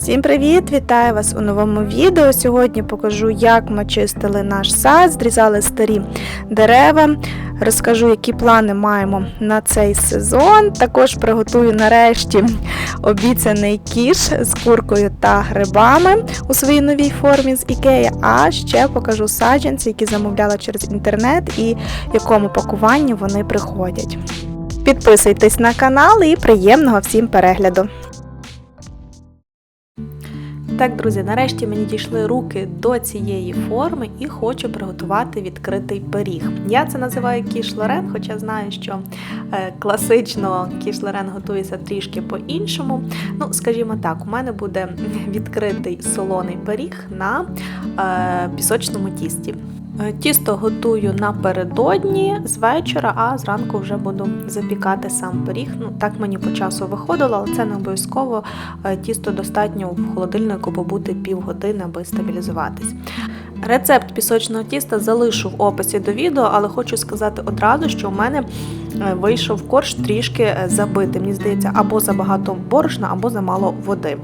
Всім привіт! Вітаю вас у новому відео. Сьогодні покажу, як ми чистили наш сад, зрізали старі дерева. Розкажу, які плани маємо на цей сезон. Також приготую нарешті обіцяний кіш з куркою та грибами у своїй новій формі з Ікея. А ще покажу саджанці, які замовляла через інтернет і в якому пакуванні вони приходять. Підписуйтесь на канал і приємного всім перегляду! Так, друзі, нарешті мені дійшли руки до цієї форми і хочу приготувати відкритий пиріг. Я це називаю кіш Лорен, хоча знаю, що е, класично кіш Лорен готується трішки по-іншому. Ну, скажімо так, у мене буде відкритий солоний пиріг на е, пісочному тісті. Е, Тісто готую напередодні з вечора, а зранку вже буду запікати сам пиріг. Ну так мені по часу виходило, але це не обов'язково. Е, Тісто достатньо в холодильнику побути півгодини, аби стабілізуватись. Рецепт пісочного тіста залишу в описі до відео, але хочу сказати одразу, що у мене вийшов корж трішки е, забитий. Мені здається, або забагато борошна, або замало води.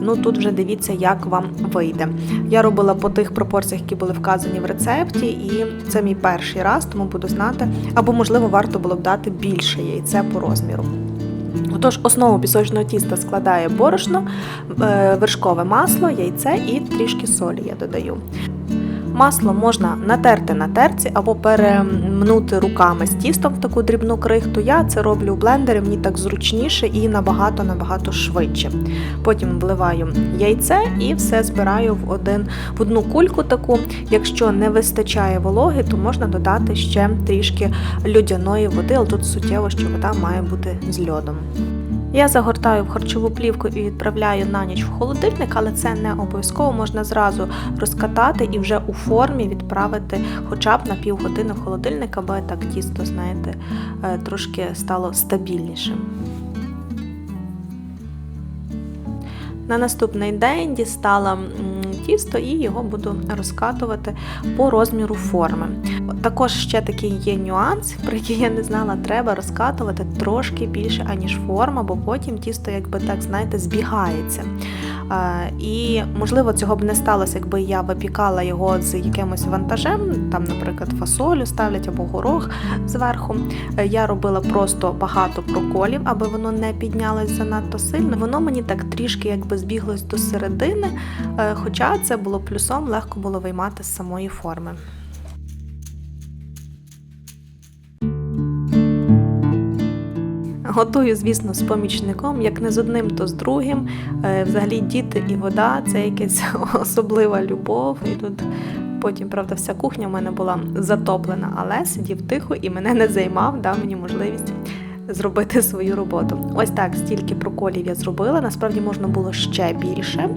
Ну тут вже дивіться, як вам вийде. Я робила по тих пропорціях, які були вказані в рецепті, і це мій перший раз, тому буду знати, або можливо варто було б дати більше яйце по розміру. Отож, основу пісочного тіста складає борошно, е, вершкове масло, яйце і трішки солі я додаю. Масло можна натерти на терці або перемнути руками з тістом в таку дрібну крихту. Я це роблю у блендері, мені так зручніше і набагато-набагато швидше. Потім вливаю яйце і все збираю в, один, в одну кульку таку. Якщо не вистачає вологи, то можна додати ще трішки льодяної води, але тут суттєво, що вода має бути з льодом. Я загортаю в харчову плівку і відправляю на ніч в холодильник, але це не обов'язково можна зразу розкатати і вже у формі відправити хоча б на півгодини в холодильник, аби так тісто, знаєте, е, трошки стало стабільнішим. На наступний день дістала тісто і його буду розкатувати по розміру форми. Також ще такий є нюанс, про який я не знала, треба розкатувати трошки більше, аніж форма, бо потім тісто, якби так, знаєте, збігається. І можливо цього б не сталося, якби я випікала його з якимось вантажем, там, наприклад, фасолю ставлять або горох зверху. Е, Я робила просто багато проколів, аби воно не піднялось занадто сильно. Воно мені так трішки якби збіглось до середини, е, хоча це було плюсом, легко було виймати з самої форми. Готую, звісно, з помічником, як не з одним, то з другим. Е, Взагалі діти і вода це якась особлива любов. І тут потім, правда, вся кухня в мене була затоплена, але сидів тихо і мене не займав, дав мені можливість зробити свою роботу. Ось так, стільки проколів я зробила. Насправді можна було ще більше.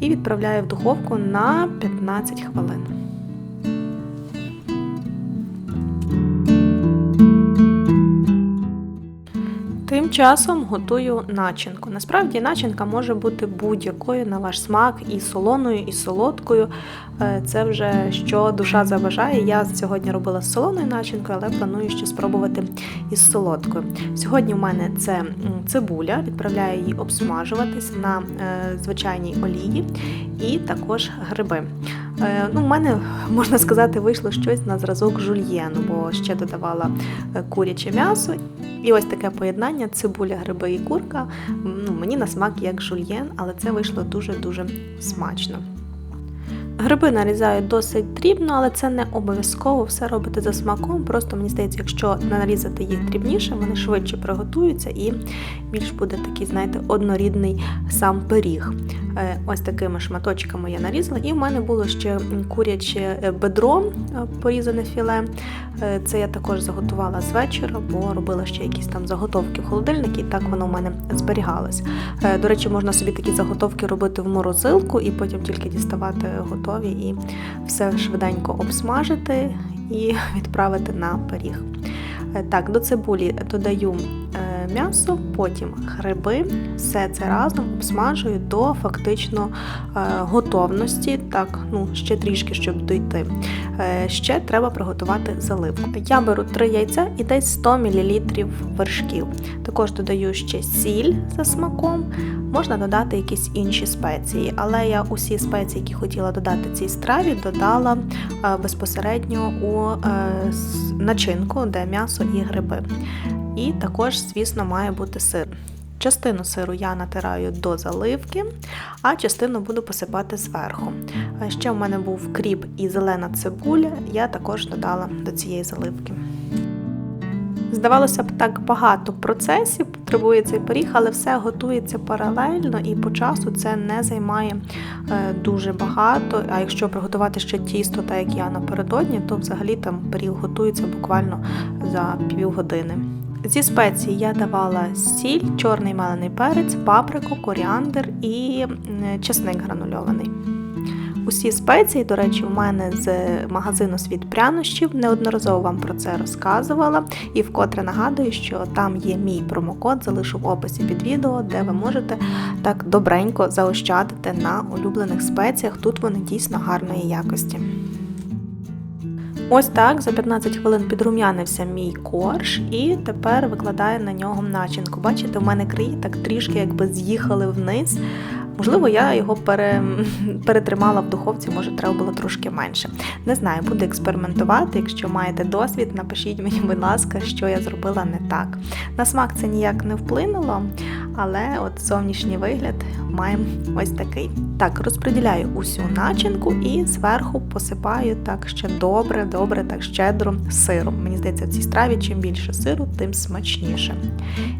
І відправляю в духовку на 15 хвилин. Тим часом готую начинку. Насправді начинка може бути будь-якою на ваш смак, і солоною, і солодкою. Е, Це вже що душа забажає. Я сьогодні робила з солоною начинкою, але планую ще спробувати із солодкою. Сьогодні в мене це цибуля, відправляю її обсмажуватись на е, звичайній олії, і також гриби. Е, Ну, У мене, можна сказати, вийшло щось на зразок жульєну, бо ще додавала е, куряче м'ясо. І ось таке поєднання цибуля, гриби і курка. Ну, мені на смак як жульєн, але це вийшло дуже-дуже смачно. Гриби нарізаю досить дрібно, але це не обов'язково все робити за смаком. Просто мені здається, якщо нарізати їх дрібніше, вони швидше приготуються і більш буде такий, знаєте, однорідний сам пиріг. Е, Ось такими шматочками я нарізала. І в мене було ще куряче бедро, е, порізане філе. Е, Це я також заготувала з вечора, бо робила ще якісь там заготовки в холодильнику, і так воно в мене зберігалось. До речі, можна собі такі заготовки робити в морозилку і потім тільки діставати готові і все швиденько обсмажити і відправити на пиріг. Е, Так, до цибулі додаю е, м'ясо, потім гриби. Все це разом обсмажую до фактично е, готовності. Так, ну ще трішки, щоб дойти. Е, ще треба приготувати заливку. Я беру 3 яйця і десь 100 мл вершків. Також додаю ще сіль за смаком. Можна додати якісь інші спеції, але я усі спеції, які хотіла додати цій страві, додала е, безпосередньо у начинку, де м'ясо і гриби. І також, звісно, має бути сир. Частину сиру я натираю до заливки, а частину буду посипати зверху. Ще в мене був кріп і зелена цибуля, я також додала до цієї заливки. Здавалося б, так багато процесів потребує цей пиріг, але все готується паралельно і по часу це не займає е, дуже багато. А якщо приготувати ще тісто, так як я напередодні, то взагалі там пиріг готується буквально за півгодини. Зі спецій я давала сіль, чорний мелений перець, паприку, коріандр і чесник гранульований. Усі спеції, до речі, у мене з магазину Світ прянощів. Неодноразово вам про це розказувала. І вкотре нагадую, що там є мій промокод, залишу в описі під відео, де ви можете так добренько заощадити на улюблених спеціях. Тут вони дійсно гарної якості. Ось так за 15 хвилин підрум'янився мій корж, і тепер викладаю на нього начинку. Бачите, в мене краї так трішки якби з'їхали вниз. Можливо, я його пере... перетримала в духовці, може, треба було трошки менше. Не знаю, буду експериментувати. Якщо маєте досвід, напишіть мені, будь ласка, що я зробила не так. На смак це ніяк не вплинуло, але от зовнішній вигляд маємо ось такий. Так, розподіляю усю начинку і зверху посипаю так ще добре, добре, так щедро сиром. Мені здається, в цій страві чим більше сиру, тим смачніше.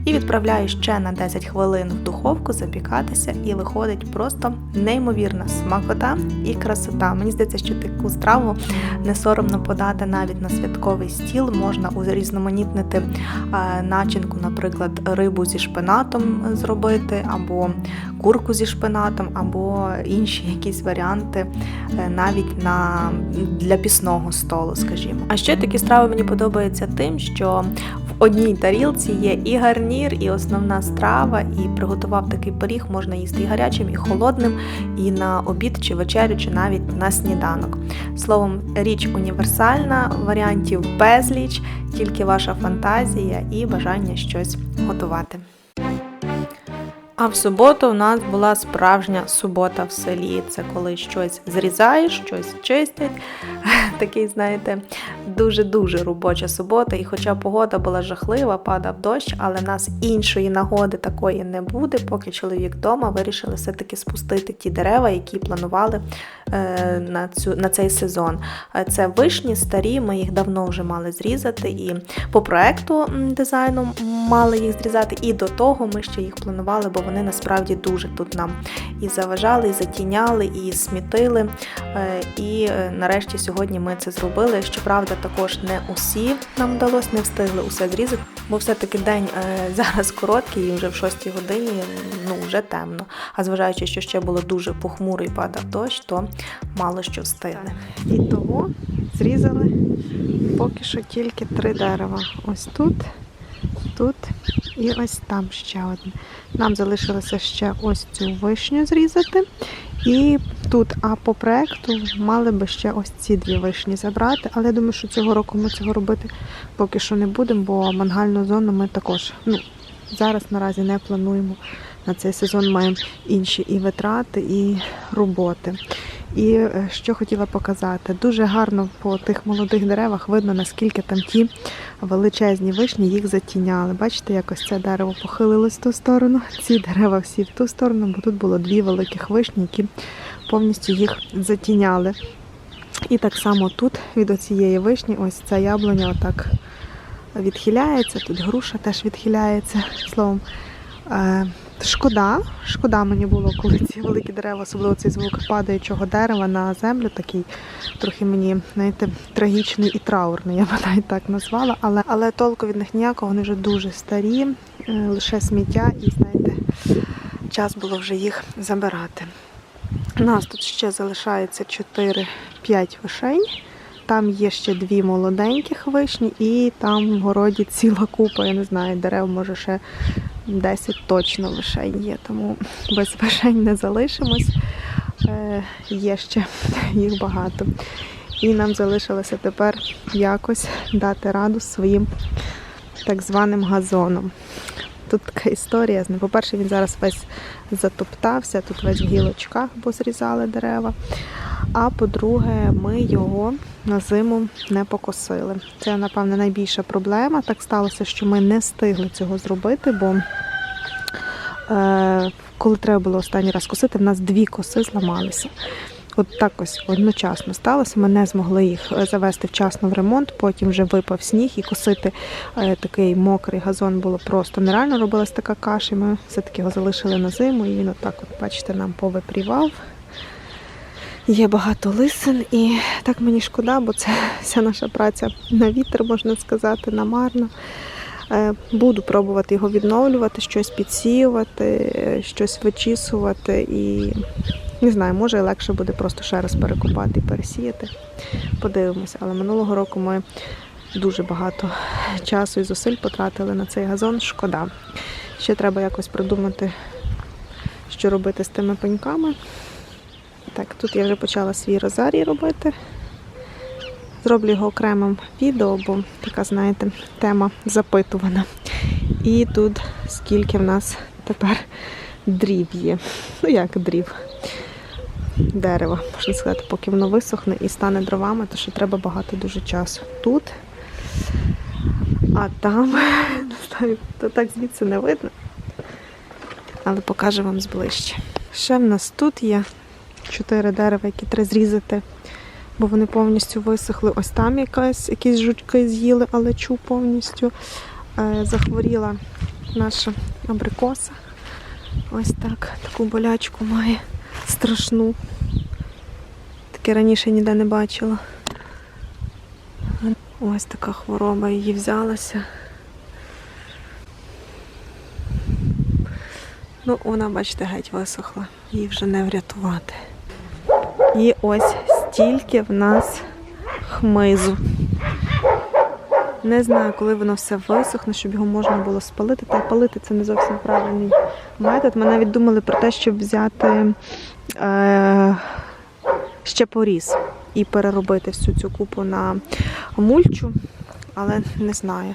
І відправляю ще на 10 хвилин в духовку запікатися, і виходить просто неймовірна смакота і красота. Мені здається, що таку страву не соромно подати навіть на святковий стіл. Можна урізноманітнити начинку, наприклад, рибу зі шпинатом зробити, або курку зі шпинатом, або інші якісь варіанти е, навіть на для пісного столу, скажімо. А ще такі страви мені подобаються тим, що одній тарілці є і гарнір, і основна страва, і приготував такий пиріг, можна їсти і гарячим, і холодним, і на обід чи вечерю, чи навіть на сніданок. Словом, річ універсальна, варіантів безліч, тільки ваша фантазія і бажання щось готувати. А в суботу у нас була справжня субота в селі. Це коли щось зрізаєш, щось чистять. Такий, знаєте, дуже-дуже робоча субота. І хоча погода була жахлива, падав дощ, але в нас іншої нагоди такої не буде. Поки чоловік вдома вирішили все-таки спустити ті дерева, які планували е, на, цю, на цей сезон. Е, Це вишні старі, ми їх давно вже мали зрізати. І по проекту дизайну мали їх зрізати. І до того ми ще їх планували, бо вони насправді дуже тут нам і заважали, і затіняли, і смітили. Е, І е, нарешті сьогодні ми це зробили. Щоправда, також не усі нам вдалося, не встигли усе зрізати, бо все-таки день е, зараз короткий, і вже в 6 годині ну вже темно. А зважаючи, що ще було дуже похмуро і падав дощ, то мало що встигли. І того зрізали поки що тільки три дерева. Ось тут, тут і ось там ще одне. Нам залишилося ще ось цю вишню зрізати. І тут, а по проекту мали би ще ось ці дві вишні забрати. Але я думаю, що цього року ми цього робити поки що не будемо, бо мангальну зону ми також ну, зараз наразі не плануємо. На цей сезон маємо інші і витрати, і роботи. І е, що хотіла показати, дуже гарно по тих молодих деревах видно, наскільки там ті величезні вишні їх затіняли. Бачите, якось це дерево похилилось в ту сторону, ці дерева всі в ту сторону, бо тут було дві великих вишні, які повністю їх затіняли. І так само тут від оцієї вишні, ось ця яблуня отак відхиляється, тут груша теж відхиляється. Словом, е, шкода, шкода мені було, коли ці великі дерева, особливо цей звук падаючого дерева на землю, такий трохи мені, знаєте, трагічний і траурний, я б навіть так назвала. Але, але толку від них ніякого, вони вже дуже старі, е, лише сміття, і знаєте, час було вже їх забирати. У нас тут ще залишається 4-5 вишень. там є ще дві молоденьких вишні, і там в городі ціла купа, я не знаю, дерев, може ще 10 точно вишень є, тому без вишень не залишимось. Е, є ще їх багато. І нам залишилося тепер якось дати раду своїм так званим газоном. Тут така історія з ним. По-перше, він зараз весь затоптався, тут весь в гілочках, бо зрізали дерева. А по-друге, ми його на зиму не покосили. Це, напевне, найбільша проблема. Так сталося, що ми не встигли цього зробити, бо е, коли треба було останній раз косити, в нас дві коси зламалися. От так ось одночасно сталося. Ми не змогли їх е, завести вчасно в ремонт, потім вже випав сніг і косити е, такий мокрий газон було просто нереально. Робилась така каша. Ми все-таки його залишили на зиму, і він отак, от, бачите, нам повипрівав. Є багато лисин, і так мені шкода, бо це вся наша праця на вітер, можна сказати, намарно. Е, Буду пробувати його відновлювати, щось підсіювати, щось вичісувати і не знаю, може легше буде просто ще раз перекопати і пересіяти. Подивимося. Але минулого року ми дуже багато часу і зусиль потратили на цей газон. Шкода. Ще треба якось придумати, що робити з тими пеньками. Так, тут я вже почала свій розарій робити. Зроблю його окремим відео, бо така, знаєте, тема запитувана. І тут скільки в нас тепер дрів є. Ну як дрів? Дерева, можна сказати, поки воно висохне і стане дровами, то ще треба багато дуже часу. Тут, а там, то так звідси не видно. Але покажу вам зближче. Ще в нас тут є чотири дерева, які треба зрізати, бо вони повністю висохли. Ось там якась, якісь жучки з'їли, але чу повністю. Е, захворіла наша абрикоса. Ось так, таку болячку має страшну. Таке раніше ніде не бачила. Ось така хвороба її взялася. Ну, вона, бачите, геть висохла. Її вже не врятувати. І ось стільки в нас хмизу. Не знаю, коли воно все висохне, щоб його можна було спалити. Та палити це не зовсім правильний метод. Ми навіть думали про те, щоб взяти е, ще поріз і переробити всю цю купу на мульчу, але не знаю.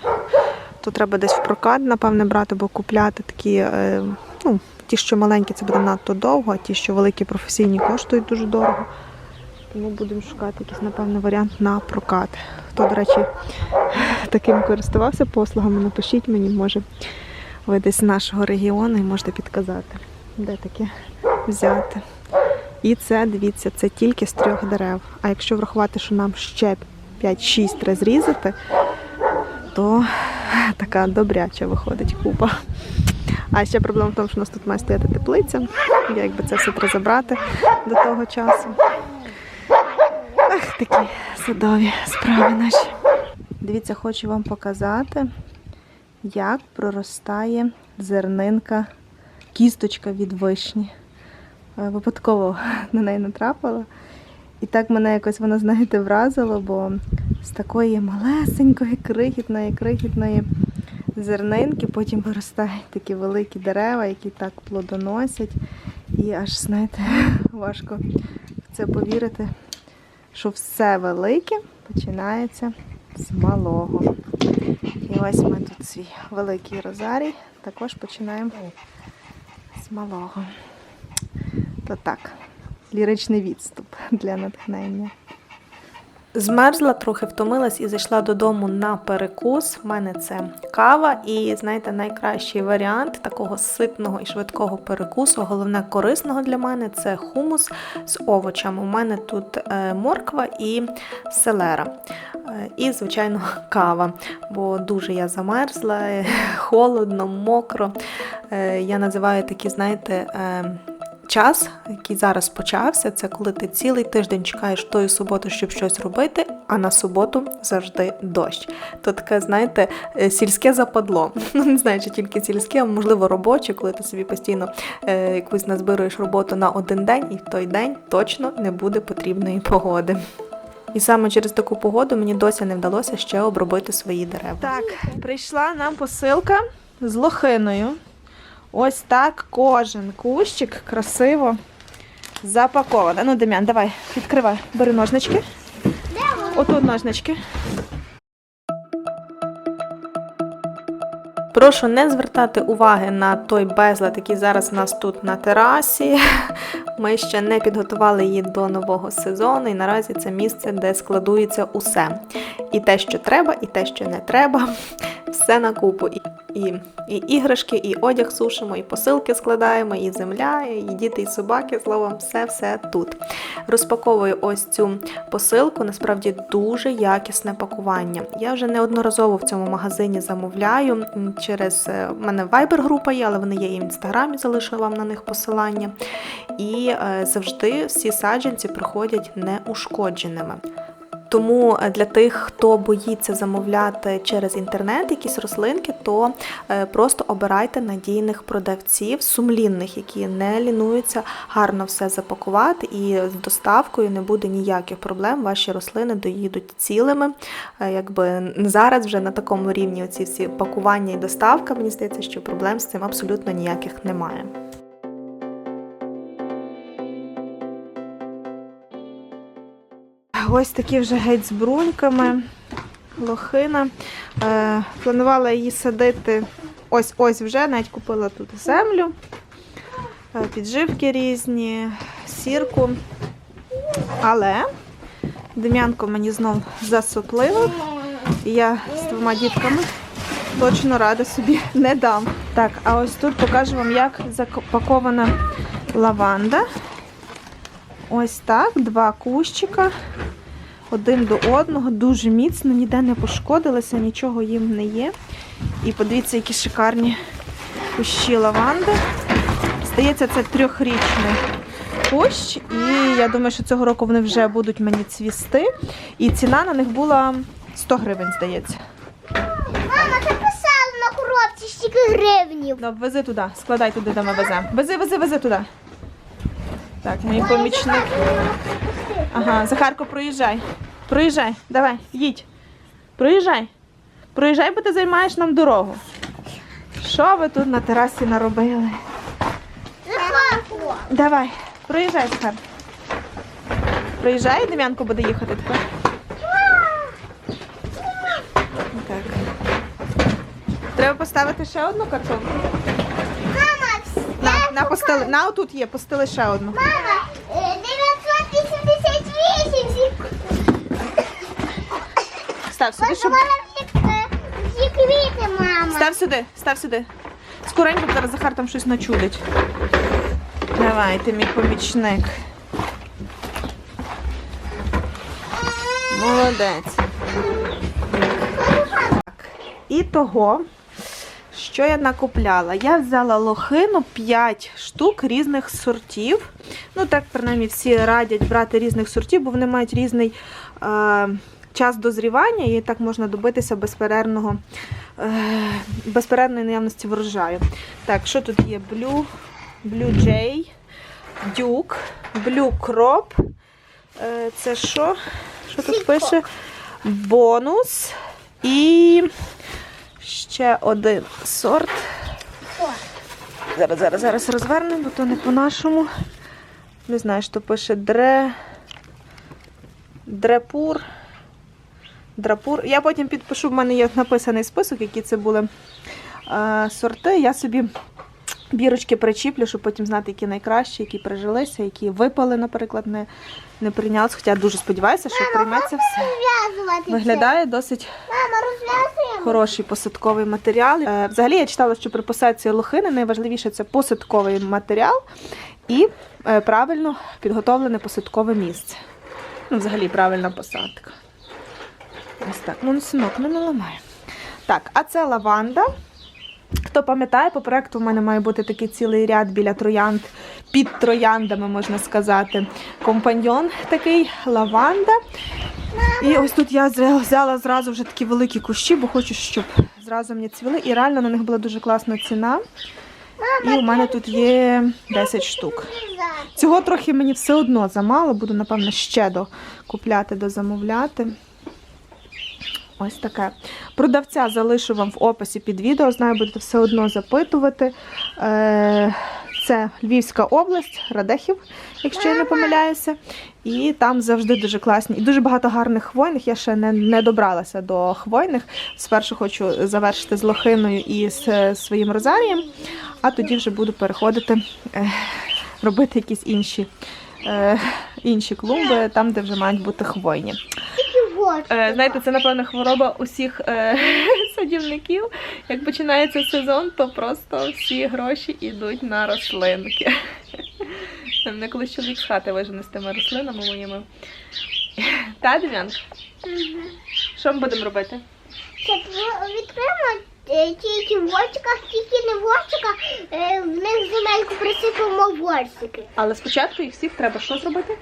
То треба десь в прокат, напевне, брати, бо купляти такі, е, ну, ті, що маленькі, це буде надто довго, а ті, що великі професійні, коштують дуже дорого. Тому будемо шукати якийсь, напевно, варіант на прокат. Хто, до речі, таким користувався послугами, напишіть мені, може, ви десь з нашого регіону і можете підказати, де таке взяти. І це, дивіться, це тільки з трьох дерев. А якщо врахувати, що нам ще 5-6 треба зрізати, то така добряча виходить купа. А ще проблема в тому, що у нас тут має стояти теплиця. Якби це все треба забрати до того часу. Ах, такі садові справи наші. Дивіться, хочу вам показати, як проростає зернинка, кісточка від вишні. Е, Випадково на неї натрапила. І так мене якось воно, знаєте, вразило, бо з такої малесенької, крихітної, крихітної зернинки потім виростають такі великі дерева, які так плодоносять. І аж, знаєте, важко в це повірити, що все велике починається з малого. І ось ми тут свій великий розарій також починаємо з малого. То так, ліричний відступ для натхнення. Змерзла, трохи втомилась і зайшла додому на перекус. У мене це кава, і знаєте, найкращий варіант такого ситного і швидкого перекусу, головне корисного для мене це хумус з овочами. У мене тут е, морква і селера. Е, І, звичайно, кава, бо дуже я замерзла, холодно, мокро. Е, Я називаю такі, знаєте, час, який зараз почався, це коли ти цілий тиждень чекаєш тої суботи, щоб щось робити, а на суботу завжди дощ. То таке, знаєте, е, сільське западло. Ну, не знаю, чи тільки сільське, а можливо робоче, коли ти собі постійно е, якусь назбируєш роботу на один день, і в той день точно не буде потрібної погоди. І саме через таку погоду мені досі не вдалося ще обробити свої дерева. Так, прийшла нам посилка з лохиною. Ось так кожен кущик красиво запакований. Ну, Дем'ян, давай, відкривай, бери ножнички. Отут ножнички. Прошу не звертати уваги на той безлад, який зараз у нас тут на терасі. Ми ще не підготували її до нового сезону, і наразі це місце, де складується усе. І те, що треба, і те, що не треба. Все на купу. І, і, і іграшки, і одяг сушимо, і посилки складаємо, і земля, і діти, і собаки. Словом, все-все тут. Розпаковую ось цю посилку. Насправді дуже якісне пакування. Я вже неодноразово в цьому магазині замовляю через е, в мене Viber група є, але вони є і в інстаграмі, залишу вам на них посилання. І е, завжди всі саджанці приходять неушкодженими. Тому е, для тих, хто боїться замовляти через інтернет якісь рослинки, то е, просто обирайте надійних продавців, сумлінних, які не лінуються гарно все запакувати, і з доставкою не буде ніяких проблем. Ваші рослини доїдуть цілими. Е, Якби зараз вже на такому рівні оці всі пакування і доставка, мені здається, що проблем з цим абсолютно ніяких немає. Ось такі вже геть з бруньками. Лохина. Е, планувала її садити ось ось вже, навіть купила тут землю, е, підживки різні, сірку. Але Дем'янко мені знов засопливо. І я з двома дітками точно рада собі не дам. Так, а ось тут покажу вам, як запакована лаванда. Ось так, два кущика. Один до одного, дуже міцно, ніде не пошкодилося, нічого їм не є. І подивіться, які шикарні кущі лаванди. Здається, це трьохрічний кущ. І я думаю, що цього року вони вже будуть мені цвісти. І ціна на них була 100 гривень, здається. Мама, ти писала на коробці стільки гривнів. Ну, вези туди, складай туди, де ми веземо. Вези, вези, вези туди. Так, мій помічник. Ага, Захарко, проїжджай. Проїжджай, давай, їдь. Проїжджай. Проїжджай, бо ти займаєш нам дорогу. Що ви тут на терасі наробили? Давай, проїжджай, Захар. Проїжджай, Дем'янко буде їхати тепер. Так. Треба поставити ще одну картонку. Мама, На, на, постели, на отут є, постели ще одну. мама, е, 988 всі, Став сюди, щоб... всі, е, квіти, мама. Став сюди, став сюди. Скоренько зараз Захар там щось начудить. Давай, ти мій помічник. Молодець. Так. І того, що я накупляла? Я взяла лохину 5 штук різних сортів. Ну, так, принаймні, всі радять брати різних сортів, бо вони мають різний е, час дозрівання, і так можна добитися безперервного, е, безперервної наявності врожаю. Так, що тут є? Blue, Blue Jay, Duke, Blue Crop. Е, це що? Що тут пише? Бонус. І ще один сорт. Зараз, зараз, зараз розвернемо, бо то не по-нашому. Не знаю, що пише дре. Дрепур. Драпур. Я потім підпишу, в мене є написаний список, які це були е, сорти. Я собі бірочки причіплю, щоб потім знати, які найкращі, які прижилися, які випали, наприклад, не, не прийнялися. Хоча я дуже сподіваюся, що прийметься все. Виглядає досить. Мама, хороший посадковий матеріал. Е, Взагалі я читала, що при посадці лохини найважливіше це посадковий матеріал і е, правильно підготовлене посадкове місце. Ну, взагалі правильна посадка. Ось так. Ну, синок, ну не ламай. Так, а це лаванда. Хто пам'ятає, по проекту в мене має бути такий цілий ряд біля троянд, під трояндами, можна сказати. Компаньйон такий, лаванда. І ось тут я взяла зразу вже такі великі кущі, бо хочу, щоб зразу мені цвіли. І реально на них була дуже класна ціна. І у мене тут є 10 штук. Цього трохи мені все одно замало, буду, напевно, ще докупляти, дозамовляти. Ось таке. Продавця залишу вам в описі під відео, знаю, будете все одно запитувати. Е, Це Львівська область, Радехів, якщо я не помиляюся. І там завжди дуже класні. І дуже багато гарних хвойних. Я ще не, не добралася до хвойних. Спершу хочу завершити з лохиною і з е, своїм розарієм, а тоді вже буду переходити, е, робити якісь інші, інші клумби, там, де вже мають бути хвойні. Е, знаєте, це напевно хвороба усіх е, садівників. Як починається сезон, то просто всі гроші йдуть на рослинки. Мене колись чоловік з хати вижене з тими рослинами моїми. Та, Дем'янка? Що ми будемо робити? Це відкриємо тільки в вольчиках, тільки не в вольчиках, е, в них земельку присипемо вольсики. Але спочатку їх всіх треба що зробити?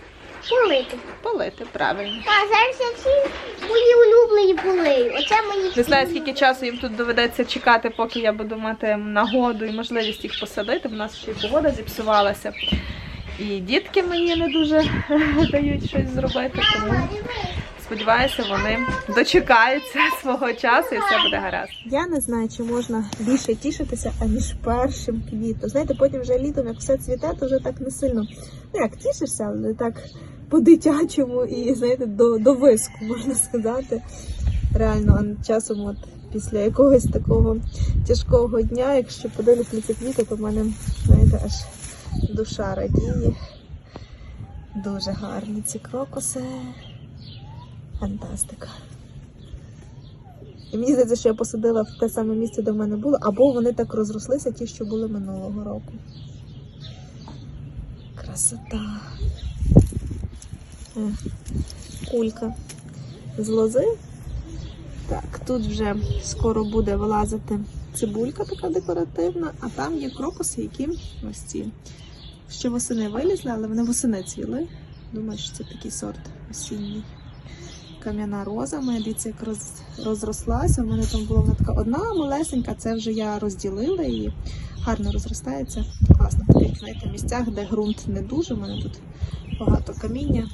Полити. Полити, правильно. А зараз я всі мої улюблені полию. Оце мої Не знаю, скільки часу їм тут доведеться чекати, поки я буду мати нагоду і можливість їх посадити. У нас ще й погода зіпсувалася. І дітки мені не дуже дають щось зробити, тому сподіваюся, вони дочекаються свого часу і все буде гаразд. Я не знаю, чи можна більше тішитися, аніж першим квітом. Знаєте, потім вже літом, як все цвіте, то вже так не сильно. Ну як тішишся, але так по-дитячому і знаєте, до, до виску, можна сказати. Реально, а часом, от після якогось такого тяжкого дня, якщо подивлюсь на ці квіти, то в мене, знаєте, аж душа радіє. Дуже гарні ці крокуси. Фантастика. І мені здається, що я посадила в те саме місце, де в мене було, або вони так розрослися, ті, що були минулого року. Красота. Кулька з лози. Так, тут вже скоро буде вилазити цибулька така декоративна, а там є крокуси, які ось ці. Ще восени вилізли, але вони восени цвіли. Думаю, що це такий сорт осінній кам'яна роза. Моя дивіться, як роз, розрослася. У мене там була вона така одна малесенька, це вже я розділила її. Гарно розростається. Класно в таких знаєте, місцях, де ґрунт не дуже. У мене тут багато каміння.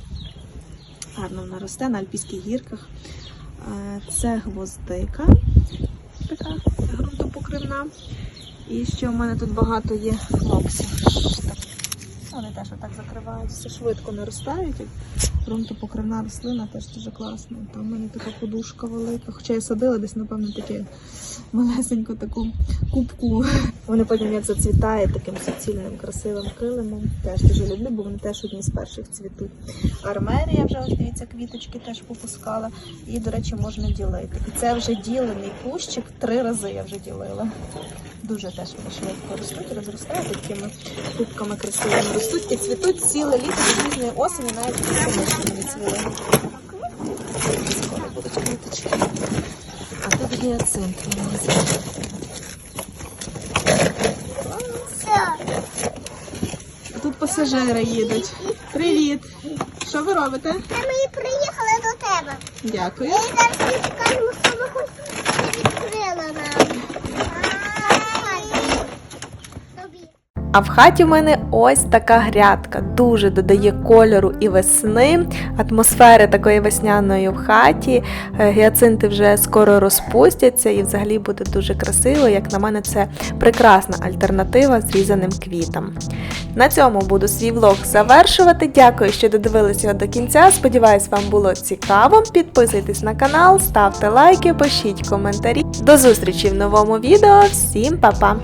Гарно вона росте на альпійських гірках. Е, Це гвоздика, така грунтопокривна. І ще в мене тут багато є флоксів. Вони теж отак закриваються, швидко наростають. Ґрунтопокривна рослина теж дуже класна. Там в мене така подушка велика. Хоча я садила десь, напевно, таке малесеньку таку кубку. Вони потім як зацвітають таким суцільним красивим килимом. Теж дуже люблю, бо вони теж одні з перших цвітуть. Армерія вже ось дивіться, квіточки теж попускала. І, до речі, можна ділити. І це вже ділений кущик, три рази я вже ділила. Дуже теж швидко ростуть, розростають такими кубками красивими ростуть і цвітуть ціле літо до пізньої осені, навіть не цвіли. Скоро будуть квіточки. А тут гіацинт. Все. А тут пасажири їдуть. Привіт! Що ви робите? Ми приїхали до тебе. Дякую. І зараз тобі покажемо, що ми хочемо відкрила нам. Ай. Тобі. А в хаті в мене ось така грядка. Дуже додає кольору і весни, атмосфери такої весняної в хаті. Е, Гіацинти вже скоро розпустяться і взагалі буде дуже красиво. Як на мене, це прекрасна альтернатива зрізаним квітам. На цьому буду свій влог завершувати. Дякую, що додивилися його до кінця. Сподіваюсь, вам було цікаво. Підписуйтесь на канал, ставте лайки, пишіть коментарі. До зустрічі в новому відео. Всім па-па!